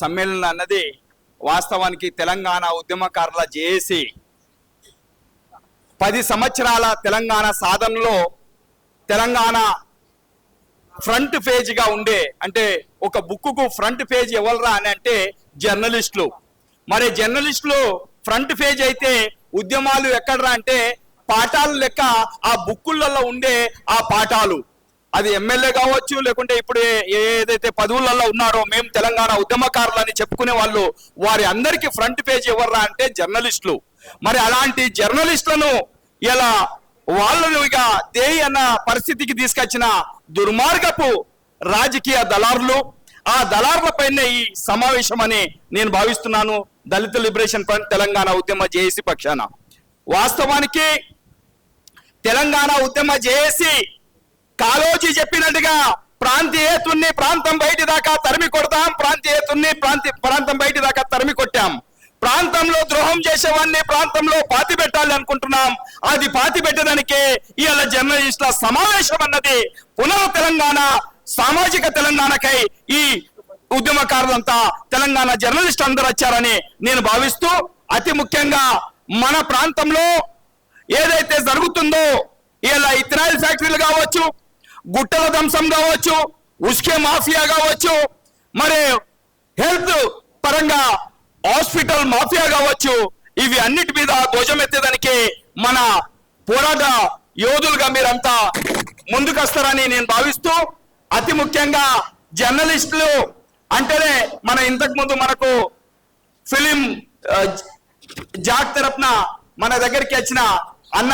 సమ్మేళనం అన్నది వాస్తవానికి తెలంగాణ ఉద్యమకారుల జేఏసీ. పది సంవత్సరాల తెలంగాణ సాధనలో తెలంగాణ ఫ్రంట్ పేజ్గా ఉండే అంటే ఒక బుక్కు ఫ్రంట్ పేజ్ ఎవరురా అని అంటే జర్నలిస్టులు. మరి జర్నలిస్టులు ఫ్రంట్ పేజ్ అయితే ఉద్యమాలు ఎక్కడరా అంటే పాఠాలు లెక్క ఆ బుక్కులలో ఉండే ఆ పాఠాలు. అది ఎమ్మెల్యే కావచ్చు లేకుంటే ఇప్పుడు ఏదైతే పదవులలో ఉన్నారో మేము తెలంగాణ ఉద్యమకారులు అని చెప్పుకునే వాళ్ళు వారి అందరికీ ఫ్రంట్ పేజ్ ఎవర్రా అంటే జర్నలిస్టులు. మరి అలాంటి జర్నలిస్టులను ఇలా వాళ్ళను ఇక దేయి అన్న పరిస్థితికి తీసుకొచ్చిన దుర్మార్గపు రాజకీయ దళారులు ఆ దళారుల పైన ఈ సమావేశం అని నేను భావిస్తున్నాను. దళిత లిబరేషన్ ఫ్రంట్ తెలంగాణ ఉద్యమ జేఏసీ పక్షాన. వాస్తవానికి తెలంగాణ ఉద్యమ జేఏసీ కాలోజీ చెప్పినట్టుగా ప్రాంతీయతుల్ని ప్రాంతం బయటి దాకా తరిమి కొడతాం ప్రాంతీయతుల్ని ప్రాంతి ప్రాంతం బయటి దాకా తరిమి కొట్టాం. ప్రాంతంలో ద్రోహం చేసేవాడిని ప్రాంతంలో పాతి పెట్టాలి అనుకుంటున్నాం. అది పాతి పెట్టడానికే ఇవాళ జర్నలిస్టుల సమావేశం అన్నది పునః తెలంగాణ సామాజిక తెలంగాణకై ఈ ఉద్యమకారులంతా తెలంగాణ జర్నలిస్ట్ అందరూ వచ్చారని నేను భావిస్తూ అతి ముఖ్యంగా మన ప్రాంతంలో ఏదైతే జరుగుతుందో ఇలా ఇథనాయిల్ ఫ్యాక్టరీలు కావచ్చు గుట్టల ధ్వంసం కావచ్చు ఉస్కే మాఫియా కావచ్చు మరి హెల్త్ పరంగా హాస్పిటల్ మాఫియా కావచ్చు ఇవి అన్నిటి మీద ధ్వజమెత్తేదానికి మన పోరాట యోధులుగా మీరంతా ముందుకొస్తారని నేను భావిస్తూ అతి ముఖ్యంగా జర్నలిస్టులు అంటేనే మన ఇంతకు ముందు మనకు ఫిలిం జాక్ తరపున మన దగ్గరికి వచ్చిన అన్న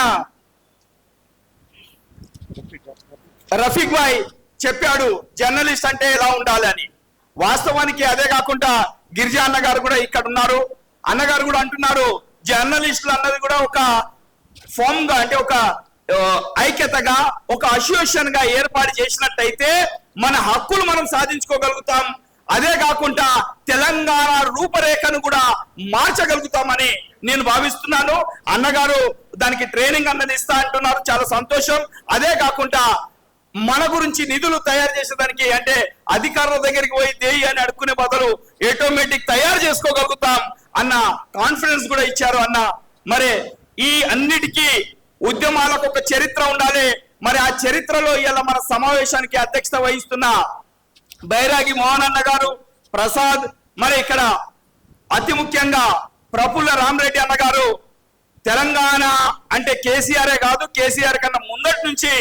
రఫీక్ భాయ్ చెప్పాడు జర్నలిస్ట్ అంటే ఎలా ఉండాలి అని. వాస్తవానికి అదే కాకుండా గిరిజా అన్నగారు కూడా ఇక్కడ ఉన్నారు. అన్నగారు కూడా అంటున్నారు జర్నలిస్టులు అన్నది కూడా ఒక ఫామ్గా అంటే ఒక ఐక్యతగా ఒక అసోసియేషన్గా ఏర్పాటు చేసినట్టయితే మన హక్కులు మనం సాధించుకోగలుగుతాం. అదే కాకుండా తెలంగాణ రూపరేఖను కూడా మార్చగలుగుతామని నేను భావిస్తున్నాను. అన్నగారు దానికి ట్రైనింగ్ అన్నది ఇస్తా అంటున్నారు. చాలా సంతోషం. అదే కాకుండా మన గురించి నిధులు తయారు చేసేదానికి అంటే అధికారుల దగ్గరికి పోయి దేయి అని అడుక్కునే బదులు ఆటోమేటిక్ తయారు చేసుకోగలుగుతాం అన్న కాన్ఫిడెన్స్ కూడా ఇచ్చారు అన్న. మరి ఈ అన్నిటికీ ఉద్యమాలకు ఒక చరిత్ర ఉండాలి. మరి ఆ చరిత్రలో ఇలా మన సమావేశానికి అధ్యక్షత వహిస్తున్న బైరాగి మోహన్ అన్న గారు ప్రసాద్ మరి ఇక్కడ అతి ముఖ్యంగా ప్రఫుల్ల రామరెడ్డి అన్న గారు తెలంగాణ అంటే కేసీఆరే కాదు కేసీఆర్ కన్నా ముందటి నుంచి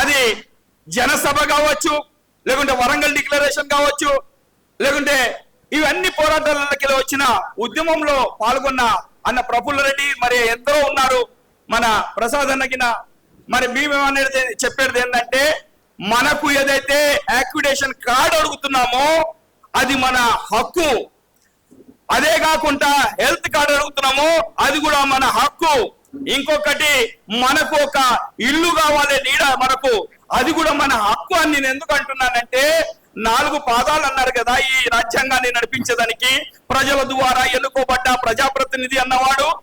అది జనసభ కావచ్చు లేకుంటే వరంగల్ డిక్లరేషన్ కావచ్చు లేకుంటే ఇవన్నీ పోరాటాలకి వచ్చిన ఉద్యమంలో పాల్గొన్న అన్న ప్రఫుల్ల రెడ్డి మరి ఎందరో ఉన్నారు. మన ప్రసాద్ అన్నకిన మరి మేమేమనేది చెప్పేది ఏంటంటే మనకు ఏదైతే యాక్విడేషన్ కార్డు అడుగుతున్నామో అది మన హక్కు. అదే కాకుండా హెల్త్ కార్డు అడుగుతున్నాము అది కూడా మన హక్కు. ఇంకొకటి మనకు ఒక ఇల్లు కావాలి నీడ మనకు. అది కూడా మన హక్కు అని నేను ఎందుకు అంటున్నానంటే నాలుగు పాదాలు అన్నారు కదా ఈ రాజ్యాంగాన్ని నడిపించేదానికి. ప్రజల ద్వారా ఎన్నుకోబడ్డ ప్రజాప్రతినిధి అన్నవాడు.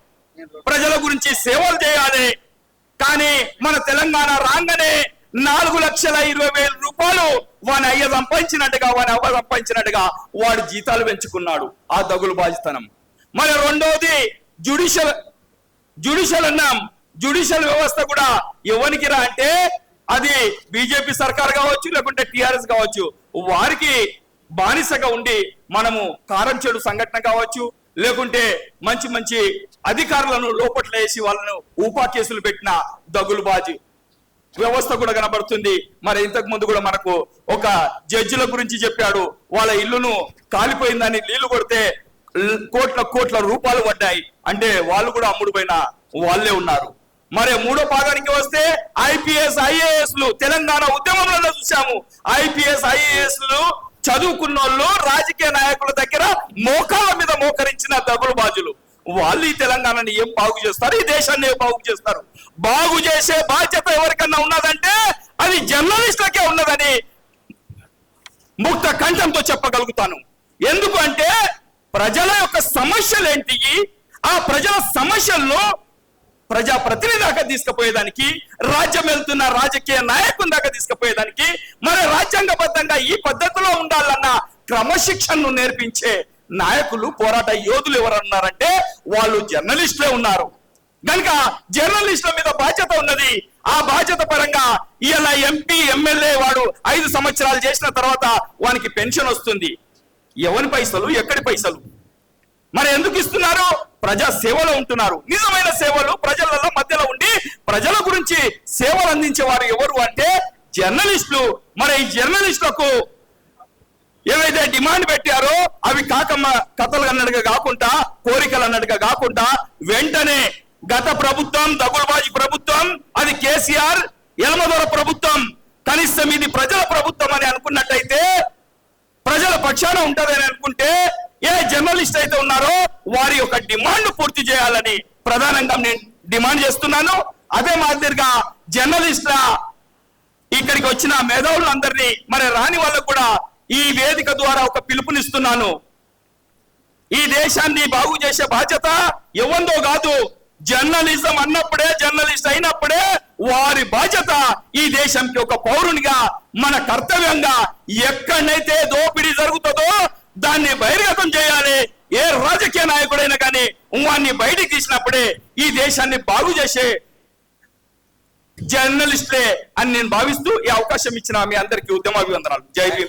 ప్రజల గురించి సేవలు చేయాలి. కానీ మన తెలంగాణ రాగానే నాలుగు లక్షల ఇరవై వేల రూపాయలు వాని అయ్య సంపాదించినట్టుగా వాని అవ్వ సంపాదించినట్టుగా వాడు జీతాలు పెంచుకున్నాడు. ఆ దగులు బాధితనం. మరి రెండోది జుడిషియల్ జుడిషియల్ అన్నాం. జుడిషియల్ వ్యవస్థ కూడా ఎవరికి రా అంటే అది బీజేపీ సర్కార్ కావచ్చు లేకుంటే టిఆర్ఎస్ కావచ్చు. వారికి బానిసగా ఉండి మనము కారం చెడు సంఘటన కావచ్చు లేకుంటే మంచి మంచి అధికారులను లోపట్ల వేసి వాళ్ళను ఊపా కేసులు పెట్టిన దగులుబాజీ వ్యవస్థ కూడా కనబడుతుంది. మరి ఇంతకు ముందు కూడా మనకు ఒక జడ్జిల గురించి చెప్పాడు. వాళ్ళ ఇల్లును కాలిపోయిందని నీళ్ళు కొడితే కోట్ల కోట్ల రూపాయలు పడ్డాయి. అంటే వాళ్ళు కూడా అమ్ముడు వాళ్ళే ఉన్నారు. మరి మూడో భాగానికి వస్తే ఐపీఎస్ ఐఏఎస్లు తెలంగాణ ఉద్యమంలో చూసాము ఐపీఎస్ ఐఏఎస్లు చదువుకున్న వాళ్ళు రాజకీయ నాయకుల దగ్గర మోకాల మీద మోకరించిన దగులు బాజులు. వాళ్ళు ఈ తెలంగాణని ఏం బాగు చేస్తారు? ఈ దేశాన్ని ఏం బాగు చేస్తారు? బాగు చేసే బాధ్యత ఎవరికన్నా ఉన్నదంటే అది జర్నలిస్టులకే ఉన్నదని ముక్త కంఠంతో చెప్పగలుగుతాను. ఎందుకు అంటే ప్రజల యొక్క సమస్యలు ఏంటి ఆ ప్రజల సమస్యల్లో ప్రజా ప్రతినిధి దాకా తీసుకుపోయేదానికి రాజ్యం వెళ్తున్న రాజకీయ నాయకుని దాకా తీసుకుపోయేదానికి మరి రాజ్యాంగబద్ధంగా ఈ పద్ధతిలో ఉండాలన్న క్రమశిక్షణను నేర్పించే నాయకులు పోరాట యోధులు ఎవరన్నారంటే వాళ్ళు జర్నలిస్టులే ఉన్నారు. కనుక జర్నలిస్టుల మీద బాధ్యత ఉన్నది. ఆ బాధ్యత పరంగా ఇలా ఎంపీ ఎమ్మెల్యే వాడు ఐదు సంవత్సరాలు చేసిన తర్వాత వానికి పెన్షన్ వస్తుంది. ఎవరి పైసలు ఎక్కడి పైసలు? మరి ఎందుకు ఇస్తున్నారు? ప్రజా సేవలో ఉంటున్నారు. నిజమైన సేవలు ప్రజల మధ్యలో ఉండి ప్రజల గురించి సేవలు అందించే వారు ఎవరు అంటే జర్నలిస్టులు. మరి ఈ జర్నలిస్టులకు ఏవైతే డిమాండ్ పెట్టారో అవి కాకమ్మ కథలు అన్నట్టుగా కాకుండా కోరికలు అన్నట్టుగా కాకుండా వెంటనే గత ప్రభుత్వం దగులుబాజీ ప్రభుత్వం అది కేసీఆర్ ఎలమదొర ప్రభుత్వం కనీసం ఇది ప్రజల ప్రభుత్వం అని అనుకున్నట్టయితే ప్రజల పక్షాన ఉంటుందని అనుకుంటే ఏ జర్నలిస్ట్ అయితే ఉన్నారో వారి యొక్క డిమాండ్ పూర్తి చేయాలని ప్రధానంగా నేను డిమాండ్ చేస్తున్నాను. అదే మాదిరిగా జర్నలిస్ట్ల ఇక్కడికి వచ్చిన మేధావులందరినీ మరి రాని వాళ్ళకు కూడా ఈ వేదిక ద్వారా ఒక పిలుపునిస్తున్నాను. ఈ దేశాన్ని బాగు చేసే బాధ్యత ఎవందో కాదు. జర్నలిజం అన్నప్పుడే జర్నలిస్ట్ అయినప్పుడే వారి బాధ్యత ఈ దేశంకి ఒక పౌరునిగా మన కర్తవ్యంగా ఎక్కడైతే దోపిడీ జరుగుతుందో దాన్ని బహిర్గతం చేయాలి. ఏ రాజకీయ నాయకుడైనా కానీ వాడిని బయటికి తీసినప్పుడే ఈ దేశాన్ని బాగు చేసే జర్నలిస్టులే అని నేను భావిస్తూ ఈ అవకాశం ఇచ్చిన మీ అందరికీ ఉద్యమాభివందనాలు. జై భీమ్.